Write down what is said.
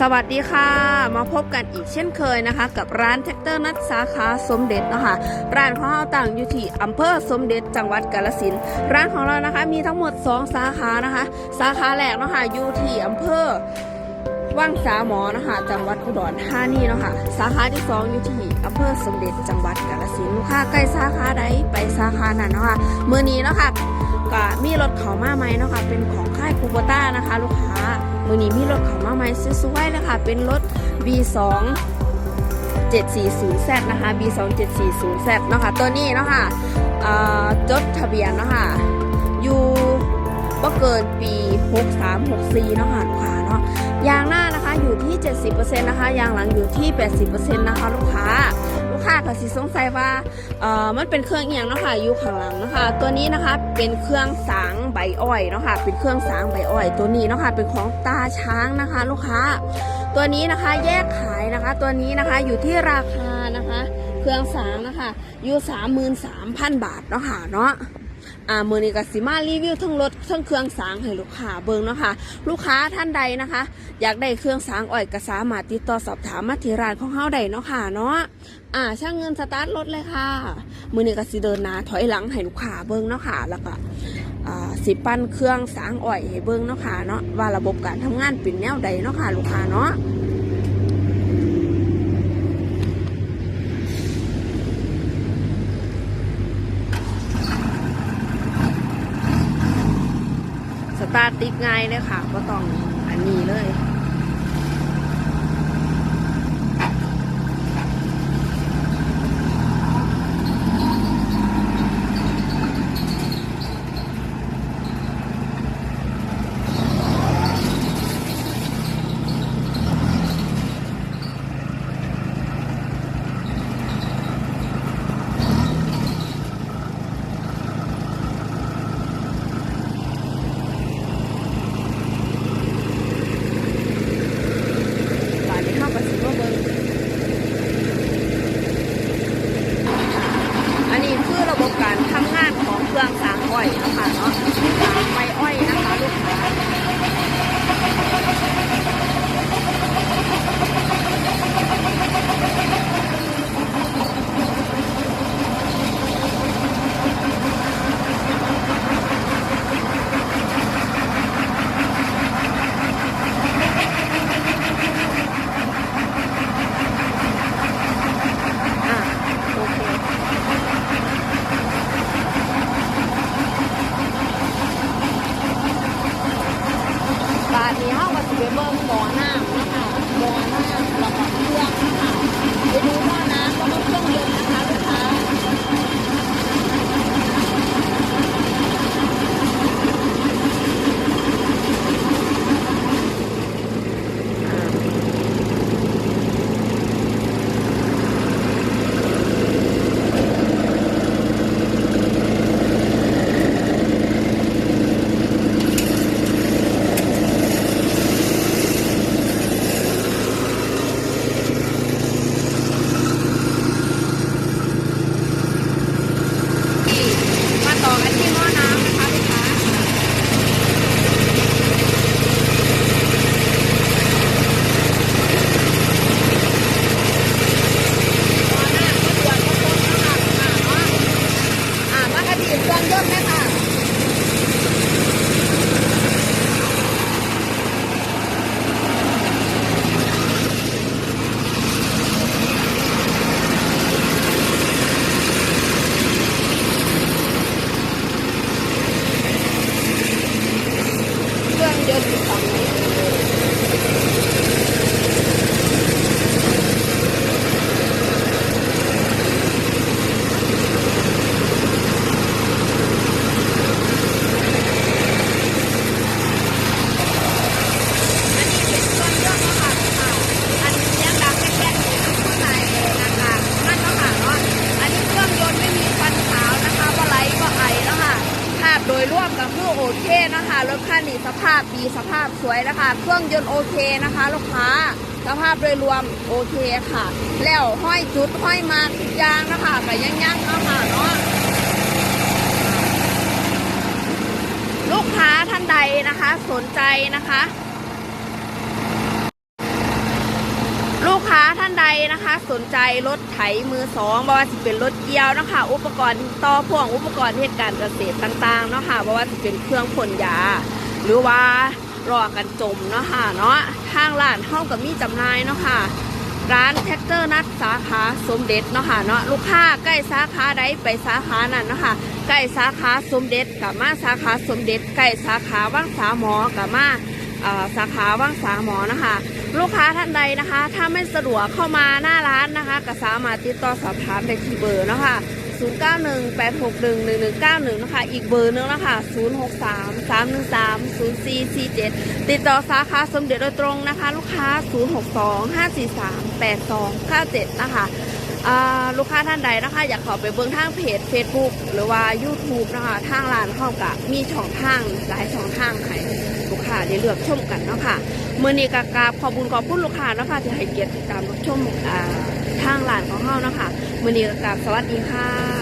สวัสดีค่ะ มาพบกันอีกเช่นเคยนะคะ กับร้านแท็กเตอร์นัดสาขาสมเด็จเนาะคะร้านของเราตั้งอยู่ที่อำเภอสมเด็จจังหวัดกาฬสินร้านของเรานะคะมีทั้งหมด 2 สาขานะคะ สาขาแรกเนาะคะอยู่ที่อำเภอว่างสาหมอนะคะจังหวัดอุดรธานีเนาะค่ะสาขาที่สองอยู่ที่อำเภอสมเด็จจังหวัดกาฬสินลูกค้าใกล้สาขาใดไปสาขานั้นเนาะค่ะเมื่อนี้เนาะค่ะก็มีรถเขามาไหมเนาะค่ะเป็นของค่ายคูโบต้านะคะ ลูกค้า มือนี้มีรถเขามาใหม่สวยๆเลยค่ะเป็นรถ B2 740Z นะคะ B2 740Z เนาะค่ะตัวนี้เนาะค่ะอ่าจดทะเบียนเนาะค่ะอยู่ก็เกินปี 6364 เนาะค่ะลูกค้า นาะยางหน้านะคะอยู่ที่ 70%นะคะยางหลังอยู่ที่ 80%นะคะลูกค้าลูกค้าก็สิสงสัยว่าเอ่อมันเป็นเครื่องเอียงเนาะค่ะอยู่ข้างหลังนะคะตัวนี้นะคะเป็นเครื่องสางใบอ้อยเนาะค่ะเป็นเครื่องสางใบอ้อย ตัวนี้เนาะค่ะเป็นของตาช้างนะคะ ลูกค้า ตัวนี้นะคะแยกขายนะคะ ตัวนี้นะคะอยู่ที่ราคานะคะ เครื่องสางนะคะอยู่ 33,000 บาทเนาะค่ะเนาะ อ่ามือนี้ก็สิมารีวิวทั้งรถทั้งเครื่องสางให้ลูกค้าเบิ่งเนาะค่ะลูกค้าท่านใดนะคะ อยากได้เครื่องสางอ้อยก็สามารถติดต่อสอบถามมาที่ร้านของเฮาได้เนาะค่ะเนาะอ่าช่างเงินสตาร์ทรถเลยค่ะ มือนี้ก็สิเดินหน้าถอยหลังให้ลูกค้าเบิ่งเนาะค่ะแล้วก็สิปั้นเครื่องสางอ้อยให้เบิ่งเนาะค่ะเนาะว่าระบบการทำงานเป็นแนวใดเนาะค่ะลูกค้าเนาะ ส ติดง่ายเลยค่ะก็ต้องอันนี้เลย เครื่องยนต์อยู่ฝั่งนี้อันนี้เป็นเครื่องยนต์เนาะค่ะค่ะอันนี้เสียงดังแค่ๆอยู่ข้างในนะคะนั่นเนาะค่ะเนาะอันนี้เครื่องยนต์ไม่มีควันขาวนะคะว่าไหลว่าไอแล้วค่ะ ภาพโดยรวมก็คือโอเค นะคะรถคันนี้สภาพดีสภาพสวยนะคะ เครื่องยนต์โอเคนะคะลูกค้าสภาพโดยรวมโอเคค่ะ แล้วห้อยจุดห้อยมาทุกอย่างนะคะก็ยังยั่งนาะค่ะเนาะลูกค้าท่านใดนะคะ สนใจนะคะ ท่านใดนะคะ สนใจรถไถมือสองบ่ว่าจะเป็นรถเกี่ยวนะคะ อุปกรณ์ต่อพ่วงอุปกรณ์เหตุการเกษตรต่างๆเนาะค่ะบ่ว่าจะเป็นเครื่องพ่นยา หรือว่ารอกันจมเนาะค่ะเนาะทางร้านเฮากับมีจำหน่ายเนาะค่ะร้านแท็กเตอร์นัดสาขาสมเด็จเนาะค่ะเนาะลูกค้าใกล้สาขาใดไปสาขานั้นเนาะค่ะใกล้สาขาสมเด็จกับมาสาขาสมเด็จใกล้สาขาว่างสาหมอกับมา สาขาว่างสาหมอนะคะ ลูกค้าท่านใดนะคะ ถ้าไม่สะดวกเข้ามาหน้าร้านนะคะก็สามารถติดต่อสอบถามได้ที่เบอร์เนาะค่ะ0918611191 นะคะ อีกเบอร์หนึงนะคะ 0633130447 ติดต่อสาขาสมเด็จโดยตรงนะคะ ลูกค้า 0625438297 นะคะอ่า ลูกค้าท่านใดนะคะ อยากขอไปเบื้องทางเพจ Facebook หรือว่า YouTube นะคะทางร้านเข้ากับมีช่องทางหลายช่องทางให้ลูกค้าได้เลือกชมกันเนาะค่ะเมื่อนี้กกาบขอบคุญขอบคุณลูกค้าเนาะคะที่ให้เกียรติติดตามรับชมทางร้านของเฮาเนาะค่ะมื่อนี้กากาบสวัสดีค่ะ